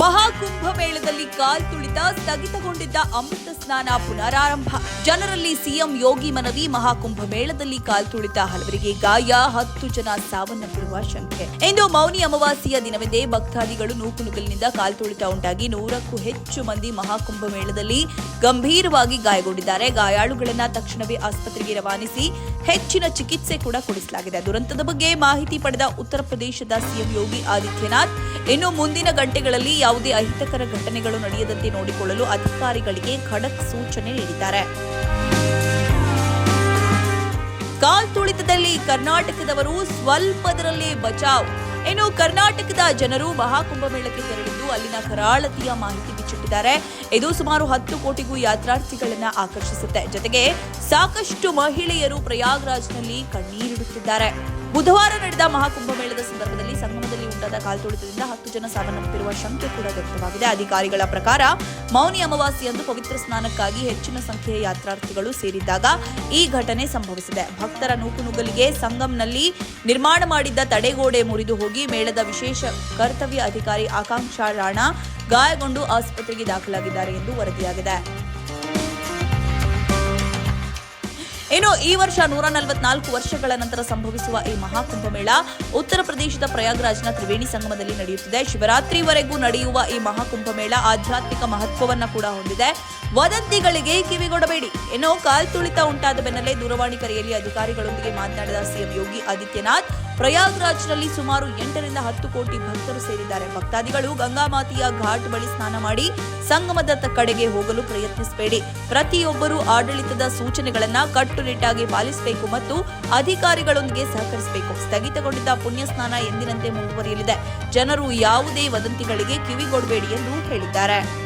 ಮಹಾಕುಂಭ ಮೇಳದಲ್ಲಿ ಕಾಲ್ ತುಳಿತ, ಸ್ಥಗಿತಗೊಂಡಿದ್ದ ಅಮೃತ ಸ್ನಾನ ಪುನರಾರಂಭ. ಜನರಲ್ಲಿ ಸಿಎಂ ಯೋಗಿ ಮನವಿ, ಮಹಾಕುಂಭ ಮೇಳದಲ್ಲಿ ಕಾಲ್ ತುಳಿತ, ಹಲವರಿಗೆ ಗಾಯ, ಹತ್ತು ಜನ ಸಾವನ್ನಪ್ಪಿರುವ ಶಂಕೆ. ಇಂದು ಮೌನಿ ಅಮಾವಾಸ್ಯೆಯ ದಿನವೆಂದೇ ಭಕ್ತಾದಿಗಳು ನೂಕುನುಗಲಿನಿಂದ ಕಾಲ್ ತುಳಿತ ಉಂಟಾಗಿ ನೂರಕ್ಕೂ ಹೆಚ್ಚು ಮಂದಿ ಮಹಾಕುಂಭ ಮೇಳದಲ್ಲಿ ಗಂಭೀರವಾಗಿ ಗಾಯಗೊಂಡಿದ್ದಾರೆ. ಗಾಯಾಳುಗಳನ್ನ ತಕ್ಷಣವೇ ಆಸ್ಪತ್ರೆಗೆ ರವಾನಿಸಿ ಹೆಚ್ಚಿನ ಚಿಕಿತ್ಸೆ ಕೂಡ ಕೊಡಿಸಲಾಗಿದೆ. ದುರಂತದ ಬಗ್ಗೆ ಮಾಹಿತಿ ಪಡೆದ ಉತ್ತರ ಪ್ರದೇಶದ ಸಿಎಂ ಯೋಗಿ ಆದಿತ್ಯನಾಥ್ ಇನ್ನು ಮುಂದಿನ ಗಂಟೆಗಳಲ್ಲಿ ಯಾವುದೇ ಅಹಿತಕರ ಘಟನೆಗಳು ನಡೆಯದಂತೆ ನೋಡಿಕೊಳ್ಳಲು ಅಧಿಕಾರಿಗಳಿಗೆ ಖಡಕ್ ಸೂಚನೆ ನೀಡಿದ್ದಾರೆ. ಕಾಲ್ ತುಳಿತದಲ್ಲಿ ಕರ್ನಾಟಕದವರು ಸ್ವಲ್ಪದರಲ್ಲಿ ಬಚಾವ್. ಇನ್ನು ಕರ್ನಾಟಕದ ಜನರು ಮಹಾಕುಂಭ ಮೇಳಕ್ಕೆ ತೆರಳಿದ್ದು ಅಲ್ಲಿನ ಕರಾಳತಿಯ ಮಾಹಿತಿ ಬಿಚ್ಚಿಟ್ಟಿದ್ದಾರೆ. ಇದು ಸುಮಾರು ಹತ್ತು ಕೋಟಿಗೂ ಯಾತ್ರಾರ್ಥಿಗಳನ್ನ ಆಕರ್ಷಿಸುತ್ತೆ. ಜೊತೆಗೆ ಸಾಕಷ್ಟು ಮಹಿಳೆಯರು ಪ್ರಯಾಗ್ರಾಜ್ನಲ್ಲಿ ಕಣ್ಣೀರಿಡುತ್ತಿದ್ದಾರೆ. ಬುಧವಾರ ನಡೆದ ಮಹಾಕುಂಭ ಮೇಳದ ಸಂದರ್ಭದಲ್ಲಿ ಉಂಟಾದ ಕಾಲ್ತುಳಿತದಿಂದ ಹತ್ತು ಜನ ಸಾವನ್ನಪ್ಪಿರುವ ಶಂಕೆ ಕೂಡ ವ್ಯಕ್ತವಾಗಿದೆ. ಅಧಿಕಾರಿಗಳ ಪ್ರಕಾರ ಮೌನಿ ಅಮಾವಾಸ್ಯೆಯಂದು ಪವಿತ್ರ ಸ್ನಾನಕ್ಕಾಗಿ ಹೆಚ್ಚಿನ ಸಂಖ್ಯೆಯ ಯಾತ್ರಾರ್ಥಿಗಳು ಸೇರಿದ್ದಾಗ ಈ ಘಟನೆ ಸಂಭವಿಸಿದೆ. ಭಕ್ತರ ನೂಕುನುಗ್ಗಲಿಗೆ ಸಂಗಮ್ನಲ್ಲಿ ನಿರ್ಮಾಣ ಮಾಡಿದ್ದ ತಡೆಗೋಡೆ ಮುರಿದು ಹೋಗಿ ಮೇಳದ ವಿಶೇಷ ಕರ್ತವ್ಯ ಅಧಿಕಾರಿ ಆಕಾಂಕ್ಷಾ ರಾಣಾ ಗಾಯಗೊಂಡು ಆಸ್ಪತ್ರೆಗೆ ದಾಖಲಾಗಿದ್ದಾರೆ ಎಂದು ವರದಿಯಾಗಿದೆ. ಇನ್ನು ಈ ವರ್ಷ ನೂರ ನಲವತ್ನಾಲ್ಕು ವರ್ಷಗಳ ನಂತರ ಸಂಭವಿಸುವ ಈ ಮಹಾಕುಂಭಮೇಳ ಉತ್ತರ ಪ್ರದೇಶದ ಪ್ರಯಾಗ್ರಾಜ್ನ ತ್ರಿವೇಣಿ ಸಂಗಮದಲ್ಲಿ ನಡೆಯುತ್ತಿದೆ. ಶಿವರಾತ್ರಿವರೆಗೂ ನಡೆಯುವ ಈ ಮಹಾಕುಂಭಮೇಳ ಆಧ್ಯಾತ್ಮಿಕ ಮಹತ್ವವನ್ನ ಕೂಡ ಹೊಂದಿದೆ. ವದಂತಿಗಳಿಗೆ ಕಿವಿಗೊಡಬೇಡಿ. ಏನೋ ಕಾಲ್ತುಳಿತ ಉಂಟಾದ ಬೆನ್ನಲ್ಲೇ ದೂರವಾಣಿ ಕರೆಯಲ್ಲಿ ಅಧಿಕಾರಿಗಳೊಂದಿಗೆ ಮಾತನಾಡಿದ ಸಿಎಂ ಯೋಗಿ ಆದಿತ್ಯನಾಥ್ ಪ್ರಯಾಗ್ರಾಜ್ನಲ್ಲಿ ಸುಮಾರು ಎಂಟರಿಂದ ಹತ್ತು ಕೋಟಿ ಭಕ್ತರು ಸೇರಿದ್ದಾರೆ. ಭಕ್ತಾದಿಗಳು ಗಂಗಾ ಮಾತೆಯ ಘಾಟ್ ಬಳಿ ಸ್ನಾನ ಮಾಡಿ ಸಂಗಮದ ಕಡೆಗೆ ಹೋಗಲು ಪ್ರಯತ್ನಿಸಬೇಡಿ. ಪ್ರತಿಯೊಬ್ಬರೂ ಆಡಳಿತದ ಸೂಚನೆಗಳನ್ನು ಕಟ್ಟುನಿಟ್ಟಾಗಿ ಪಾಲಿಸಬೇಕು ಮತ್ತು ಅಧಿಕಾರಿಗಳೊಂದಿಗೆ ಸಹಕರಿಸಬೇಕು. ಸ್ಥಗಿತಗೊಂಡಿದ್ದ ಪುಣ್ಯ ಸ್ನಾನ ಎಂದಿನಂತೆ ಮುಂದುವರಿಯಲಿದೆ. ಜನರು ಯಾವುದೇ ವದಂತಿಗಳಿಗೆ ಕಿವಿಗೊಡಬೇಡಿ ಎಂದು ಹೇಳಿದ್ದಾರೆ.